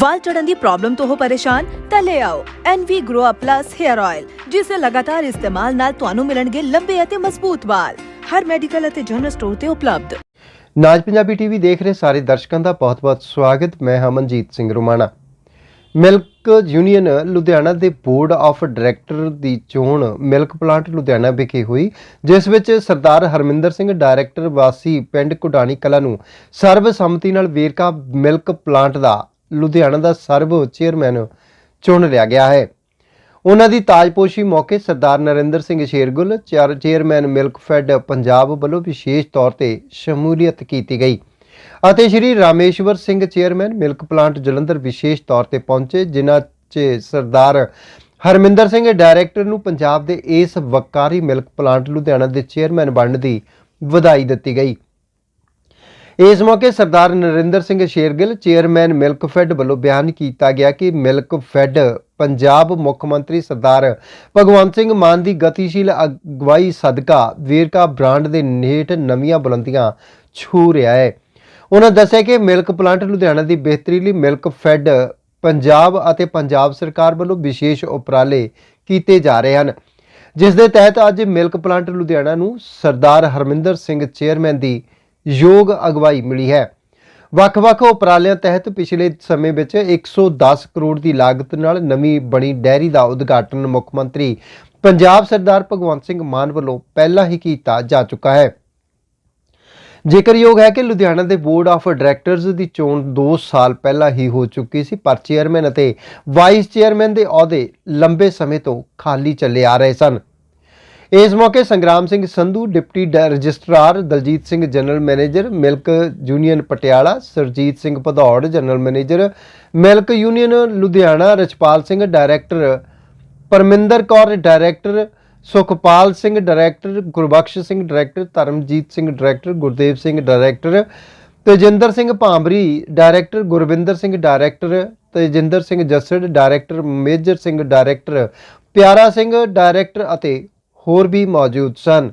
ਵਾਲ ਝੜਨ ਦੀ problem ਤੋਂ ਹੋ ਪਰੇਸ਼ਾਨ, ਤਾਂ ਲੈ ਆਓ NV Grow Up Plus Hair Oil, ਜਿਸ ਦੇ ਲਗਾਤਾਰ ਇਸਤੇਮਾਲ ਨਾਲ ਤੁਹਾਨੂੰ ਮਿਲਣਗੇ ਲੰਬੇ ਅਤੇ ਮਜ਼ਬੂਤ ਵਾਲ। ਹਰ ਮੈਡੀਕਲ ਅਤੇ ਜਨਰਲ ਸਟੋਰ ਤੇ ਉਪਲਬਧ। ਨਾਜ ਪੰਜਾਬੀ ਟੀਵੀ ਦੇਖ ਰਹੇ ਸਾਰੇ ਦਰਸ਼ਕਾਂ ਦਾ ਬਹੁਤ-ਬਹੁਤ ਸਵਾਗਤ। ਮੈਂ ਹਮਨਜੀਤ ਸਿੰਘ ਰੁਮਾਣਾ। ਮਿਲਕ ਯੂਨੀਅਨ ਲੁਧਿਆਣਾ ਦੇ ਬੋਰਡ ਆਫ ਡਾਇਰੈਕਟਰ ਦੀ ਚੋਣ ਮਿਲਕ ਪਲਾਂਟ ਲੁਧਿਆਣਾ ਵਿਖੇ ਹੋਈ, ਜਿਸ ਵਿੱਚ ਸਰਦਾਰ ਹਰਮਿੰਦਰ ਸਿੰਘ ਡਾਇਰੈਕਟਰ ਵਾਸੀ ਪਿੰਡ ਕੁਡਾਣੀ ਕਲਾ ਨੂੰ ਸਰਬਸੰਮਤੀ ਨਾਲ ਵੇਰਕਾ ਮਿਲਕ ਪਲਾਂਟ ਦਾ ਲੁਧਿਆਣਾ ਦਾ ਸਰਵ ਚੇਅਰਮੈਨ ਚੁਣ ਲਿਆ ਗਿਆ ਹੈ। ਉਹਨਾਂ ਦੀ ਤਾਜਪੋਸ਼ੀ ਮੌਕੇ Sardar Narinder Singh Shergill, chair- chairman Milkfed Punjab ਵੱਲੋਂ ਵਿਸ਼ੇਸ਼ ਤੌਰ ਤੇ ਸ਼ਮੂਲੀਅਤ ਕੀਤੀ ਗਈ ਅਤੇ Shri Rameshwar Singh chairman milk plant Jalandhar ਵਿਸ਼ੇਸ਼ ਤੌਰ ਤੇ ਪਹੁੰਚੇ, ਜਿਨ੍ਹਾਂ 'ਚ ਸਰਦਾਰ ਹਰਮਿੰਦਰ ਸਿੰਘ ਡਾਇਰੈਕਟਰ ਨੂੰ ਪੰਜਾਬ ਦੇ ਇਸ ਵਕਾਰੀ ਮਿਲਕ ਪਲਾਂਟ ਲੁਧਿਆਣਾ ਦੇ ਚੇਅਰਮੈਨ ਬਣਨ ਦੀ ਵਧਾਈ ਦਿੱਤੀ ਗਈ। ਇਸ ਮੌਕੇ Sardar Narinder Singh Shergill, chairman milk fed ਵੱਲੋਂ ਬਿਆਨ ਕੀਤਾ ਗਿਆ ਕਿ ਮਿਲਕ ਫੈਡ ਪੰਜਾਬ ਮੁੱਖ ਮੰਤਰੀ ਸਰਦਾਰ ਭਗਵੰਤ ਸਿੰਘ ਮਾਨ ਦੀ ਗਤੀਸ਼ੀਲ ਅਗਵਾਈ ਸਦਕਾ ਵੇਰਕਾ ਬ੍ਰਾਂਡ ਦੇ ਨੇਟ ਨਵੀਆਂ ਬੁਲੰਦੀਆਂ ਛੂ ਰਿਹਾ ਹੈ। ਉਹਨਾਂ ਦੱਸਿਆ ਕਿ ਮਿਲਕ ਪਲਾਂਟ ਲੁਧਿਆਣਾ ਦੀ ਬਿਹਤਰੀ ਲਈ ਮਿਲਕ ਫੈਡ ਪੰਜਾਬ ਅਤੇ ਪੰਜਾਬ ਸਰਕਾਰ ਵੱਲੋਂ ਵਿਸ਼ੇਸ਼ ਉਪਰਾਲੇ ਕੀਤੇ ਜਾ ਰਹੇ ਹਨ। ਜਿਸ ਦੇ ਤਹਿਤ ਅੱਜ ਮਿਲਕ ਪਲਾਂਟ ਲੁਧਿਆਣਾ ਨੂੰ ਸਰਦਾਰ ਹਰਮਿੰਦਰ ਸਿੰਘ, ਚੇਅਰਮੈਨ ਦੀ ਯੋਗ ਅਗਵਾਈ ਮਿਲੀ ਹੈ। ਵੱਖ-ਵੱਖ ਉਪਰਾਲਿਆਂ ਤਹਿਤ ਪਿਛਲੇ ਸਮੇਂ ਵਿੱਚ 110 ਕਰੋੜ ਦੀ ਲਾਗਤ ਨਾਲ ਨਵੀਂ ਬਣੀ ਡੈਰੀ ਦਾ ਉਦਘਾਟਨ ਮੁੱਖ ਮੰਤਰੀ ਪੰਜਾਬ ਸਰਦਾਰ ਭਗਵੰਤ ਸਿੰਘ ਮਾਨ ਵੱਲੋਂ ਪਹਿਲਾਂ ਹੀ ਕੀਤਾ ਜਾ ਚੁੱਕਾ ਹੈ। ਜ਼ਿਕਰਯੋਗ ਹੈ ਕਿ ਲੁਧਿਆਣਾ ਦੇ ਬੋਰਡ ਆਫ ਡਾਇਰੈਕਟਰਜ਼ ਦੀ ਚੋਣ 2 ਸਾਲ ਪਹਿਲਾਂ ਹੀ ਹੋ ਚੁੱਕੀ ਸੀ, ਪਰ ਚੇਅਰਮੈਨ ਅਤੇ ਵਾਈਸ ਚੇਅਰਮੈਨ ਦੇ ਅਹੁਦੇ ਲੰਬੇ ਸਮੇਂ ਤੋਂ ਖਾਲੀ ਚੱਲੇ ਆ ਰਹੇ ਸਨ। ਇਸ ਮੌਕੇ ਸੰਗਰਾਮ ਸਿੰਘ ਸੰਧੂ, ਡਿਪਟੀ ਡਾ- registrar Daljit Singh general manager milk union Patiala, Sarjit Singh Bhadaur general manager milk union Ludhiana Rachpal Singh director Parminder Kaur director Sukhpal Singh director, Gurbakhsh Singh director, Dharamjit Singh director, Gurdev Singh director, Tejinder Singh Bhambri director, Gurvinder Singh director, Tejinder Singh Jassar director, Major Singh director, Pyara Singh director ਅਤੇ ਹੋਰ ਵੀ ਮੌਜੂਦ ਸਨ।